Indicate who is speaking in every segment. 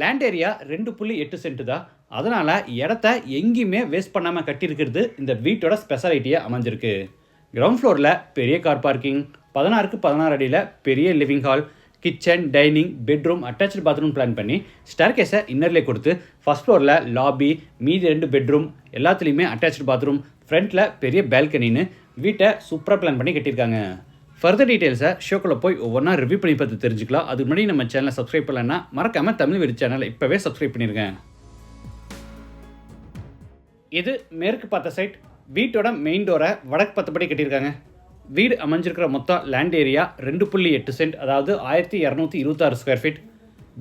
Speaker 1: Land area ரெண்டு புள்ளி எட்டு சென்ட் தான். அதனால் இடத்த எங்கேயுமே வேஸ்ட் பண்ணாமல் கட்டியிருக்கிறது இந்த வீட்டோட ஸ்பெஷாலிட்டியாக அமைஞ்சிருக்கு. கிரவுண்ட் ஃப்ளோரில் பெரிய கார் பார்க்கிங் பதினாறுக்கு பதினாறு அடியில் பெரிய living hall kitchen dining bedroom attach bathroom plan பண்ணி ஸ்டார்கேஸை இன்னர்லே கொடுத்து ஃபர்ஸ்ட் ஃப்ளோரில் லாபி மீதி ரெண்டு பெட்ரூம் எல்லாத்துலேயுமே அட்டாச்சு பாத்ரூம் ஃப்ரண்ட்டில் பெரிய பால்கனின்னு வீட்டை சூப்பராக பிளான் பண்ணி கட்டியிருக்காங்க. ஃபர்தர் டீட்டெயில்ஸை ஷோக்குள்ளே போய் ஒவ்வொன்றா ரிவ்யூ பண்ணி பார்த்து தெரிஞ்சுக்கலாம். அதுக்கு முன்னாடி நம்ம சேனலை சப்ஸ்கிரைப் பண்ணலன்னா மறக்காமல் தமிழ் வெடி சேனலை இப்போவே சப்ஸ்கிரைப் பண்ணிருங்க. இது மேற்கு பார்த்த சைட் வீட்டோட மெயின் டோரை வடக்கு பத்தபடி கட்டியிருக்காங்க. வீடு அமைஞ்சிருக்கிற மொத்தம் லேண்ட் ஏரியா ரெண்டு புள்ளி எட்டு சென்ட் அதாவது ஆயிரத்தி இரநூத்தி இருபத்தாறு ஸ்கொயர் ஃபீட்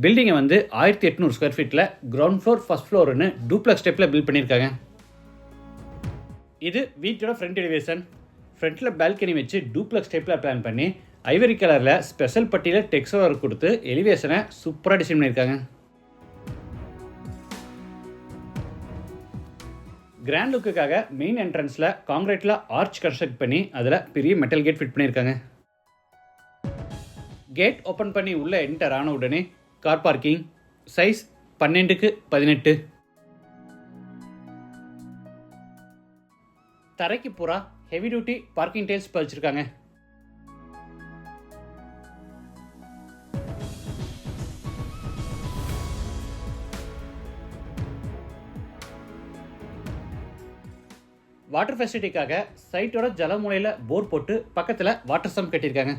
Speaker 1: பில்டிங்கை வந்து ஆயிரத்தி எட்நூறு ஸ்கொயர் ஃபீட்டில் கிரவுண்ட் ஃப்ளோர் ஃபர்ஸ்ட் ஃப்ளோர்னு டூப்ளக்ஸ் ஸ்டெப்பில் பில்ட் பண்ணியிருக்காங்க. இது வீட்டோட ஃப்ரண்ட் எலிவேஷன் ஃப்ரண்ட்டில் பால்கனி வச்சு டூப்ளக்ஸ் டைப்பில் பிளான் பண்ணி ஐவரி கலரில் ஸ்பெஷல் பட்டியில் டெக்ஸ்டர் கொடுத்து எலிவேஷனை சூப்பராக டிசைன் பண்ணியிருக்காங்க. கிராண்ட் லுக்குக்காக மெயின் என்ட்ரன்ஸில் காங்கிரீட்டில் ஆர்ச் கன்ஸ்ட்ரக்ட் பண்ணி அதில் பெரிய மெட்டல் கேட் ஃபிட் பண்ணியிருக்காங்க. கேட் ஓப்பன் பண்ணி உள்ளே என்டர் ஆன உடனே கார் பார்க்கிங் சைஸ் பன்னெண்டுக்கு பதினெட்டு. தரைக்கு பூரா ஹெவி டியூட்டி பார்க்கிங் டைல்ஸ் பதிச்சிருக்காங்க வாட்டர் ஃபெசிலிட்டிக்காக சைட்டோட ஜலமூலையில் போர் போட்டு பக்கத்தில் வாட்டர் சம் கட்டியிருக்காங்க.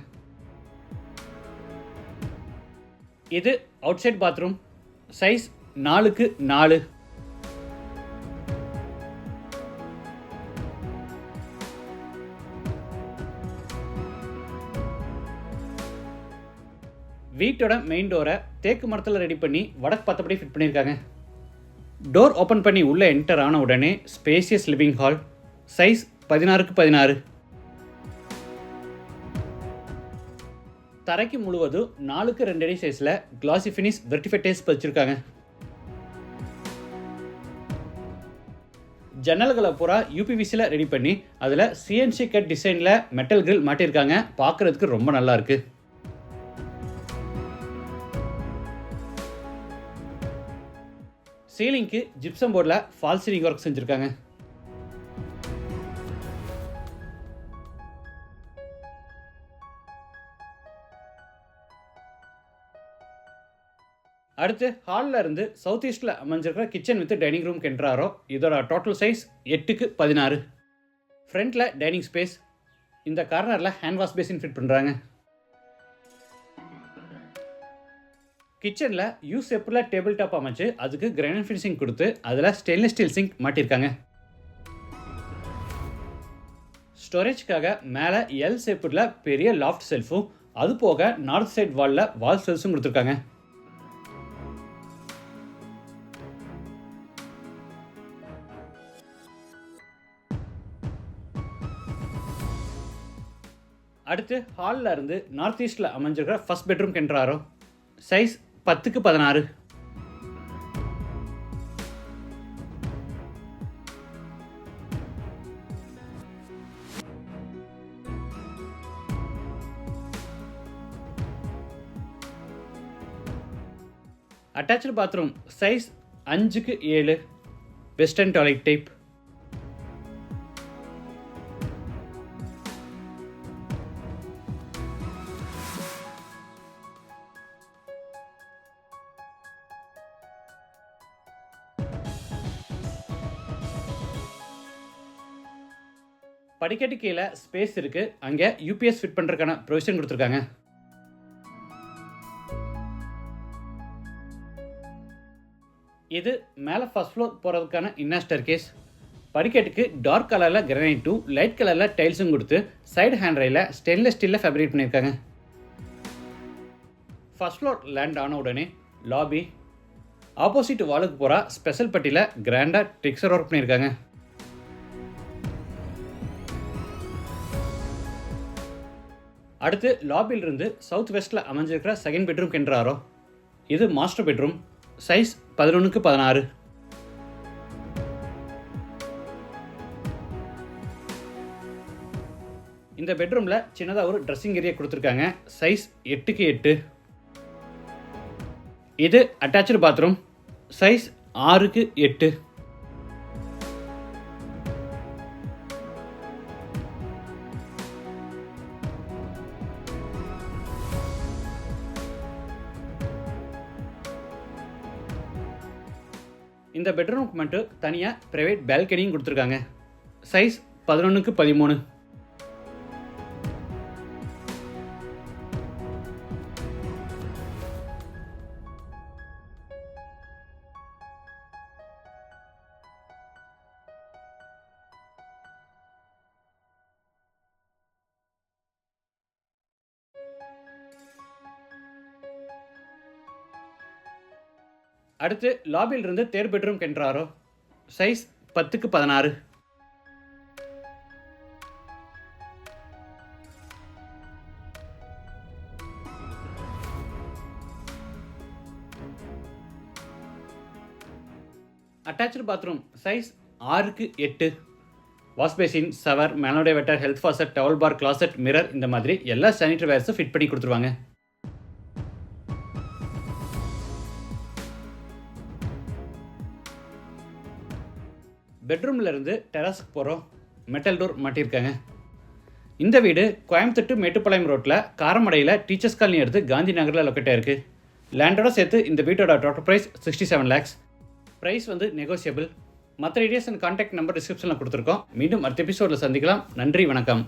Speaker 1: இது அவுட் சைட் பாத்ரூம் சைஸ் நாலுக்கு நாலு. வீட்டோட மெயின் டோரை தேக்கு மரத்தில் ரெடி பண்ணி வடக்கு பார்த்தபடி ஃபிட் பண்ணியிருக்காங்க. டோர் ஓப்பன் பண்ணி உள்ளே என்டர் ஆன உடனே ஸ்பேசியஸ் லிவிங் ஹால் சைஸ் பதினாறுக்கு பதினாறு. தரைக்கு முழுவதும் நாலுக்கு ரெண்டு அடி சைஸில் கிளாசி ஃபினிஷ் வெர்டிஃபைடேஸ் பதிச்சிருக்காங்க. ஜன்னல்களை பூரா யூபிவிசியில் ரெடி பண்ணி அதில் சிஎன்சி கட் டிசைனில் மெட்டல் கிரில் மாட்டியிருக்காங்க. பார்க்குறதுக்கு ரொம்ப நல்லா இருக்குது சீலிங்க்கு ஜிப்சம் போர்டில் ஃபால் சீலிங் ஒர்க் செஞ்சுருக்காங்க. அடுத்து ஹாலில் இருந்து சவுத் ஈஸ்டில் அமைஞ்சிருக்கிற கிச்சன் வித் டைனிங் ரூம் கென்றாரோ இதோட டோட்டல் சைஸ் எட்டுக்கு பதினாறு. ஃப்ரண்ட்டில் டைனிங் ஸ்பேஸ் இந்த கார்னரில் ஹேண்ட் வாஷ் பேசின் ஃபிட் பண்ணுறாங்க கிச்சனில் யூ செப்பில் டேபிள் டாப் அமைச்சு அதுக்கு கிரானைட் ஃபினிஷிங் கொடுத்து அதில் ஸ்டெயின்லெஸ் ஸ்டீல் சிங்க் மாட்டியிருக்காங்க ஸ்டோரேஜ்க்காக மேலே எல் ஷேப்பில் பெரிய லாஃப்ட் செல்ஃபும் அது போக நார்த் சைட் வாலில் வால் செல்ஸும் கொடுத்துருக்காங்க. அடுத்து ஹாலில் இருந்து நார்த் ஈஸ்டில் அமைஞ்சிருக்கிற ஃபஸ்ட் பெட்ரூம் கென்றாரோ சைஸ் பத்துக்கு பதினாறு. அட்டாச்சு பாத்ரூம் சைஸ் அஞ்சுக்கு ஏழு. வெஸ்டர்ன் டாய்லெட் டைப் படிக்கட்டு கீழே ஸ்பேஸ் இருக்கு. அங்கே யூபிஎஸ் ஃபிட் பண்ணுறதுக்கான ப்ரொவிஷன் கொடுத்துருக்காங்க. இது மேலே ஃபர்ஸ்ட் ஃப்ளோர் போகிறதுக்கான இன்னர் கேஸ் படிக்கட்டுக்கு டார்க் கலரில் கிரனைட்டும் லைட் கலரில் டைல்ஸும் கொடுத்து சைடு ஹேண்ட் ரயில ஸ்டெயின்லெஸ் ஸ்டீலில் ஃபேப்ரிக் பண்ணியிருக்காங்க. ஃபர்ஸ்ட் ஃப்ளோர் லேண்ட் ஆன உடனே லாபி ஆப்போசிட் வாலுக்கு போகிற ஸ்பெஷல் பட்டியில் கிராண்டாக ட்ரிக்ஸர் ஒர்க் பண்ணியிருக்காங்க. அடுத்து லாபியிலிருந்து சவுத் வெஸ்ட்டில் அமைஞ்சிருக்கிற செகண்ட் பெட்ரூம் கென்றாரோ? இது மாஸ்டர் பெட்ரூம் சைஸ் பதினொன்றுக்கு பதினாறு. இந்த பெட்ரூமில் சின்னதாக ஒரு ட்ரெஸ்ஸிங் ஏரியா கொடுத்துருக்காங்க. சைஸ் எட்டுக்கு எட்டு. இது அட்டாச்சு பாத்ரூம் சைஸ் ஆறுக்கு எட்டு. இந்த பெட்ரூமுக்கு மட்டும் தனியாக ப்ரைவேட் பால்கனியும் கொடுத்துருக்காங்க. சைஸ் பதினொன்றுக்கு பதிமூணு. அடுத்து லாபியில் இருந்து தேர்ட் பெட்ரூம் கென்றாரோ? சைஸ் பத்துக்கு பதினாறு. அட்டாச்சு பாத்ரூம் சைஸ் ஆறுக்கு எட்டு. வாஷ் பேசின் சவர் மேனோடே வெட்டர் health faucet towel bar closet mirror இந்த மாதிரி எல்லா சானிட்டரி வேர்ஸும் ஃபிட் பண்ணி கொடுத்துருவாங்க. பெட்ரூம்லேருந்து டெராஸுக்கு போகிறோம் மெட்டல் டோர் மாட்டியிருக்காங்க. இந்த வீடு கோயம்புத்தூர் மேட்டுப்பாளையம் ரோட்டில் காரமடையில் டீச்சர்ஸ் காலனி எடுத்து காந்தி நகரில் லொக்கேட்டாக இருக்குது லேண்டோட சேர்த்து இந்த வீட்டோட total price sixty seven lakhs price வந்து நெகோசியபிள் மற்ற ஐடியாஸ் அண்ட் கான்டாக்ட் நம்பர் டிஸ்கிரிப்ஷனில் கொடுத்துருக்கோம். மீண்டும் அடுத்த எபிசோடில் சந்திக்கலாம். நன்றி வணக்கம்.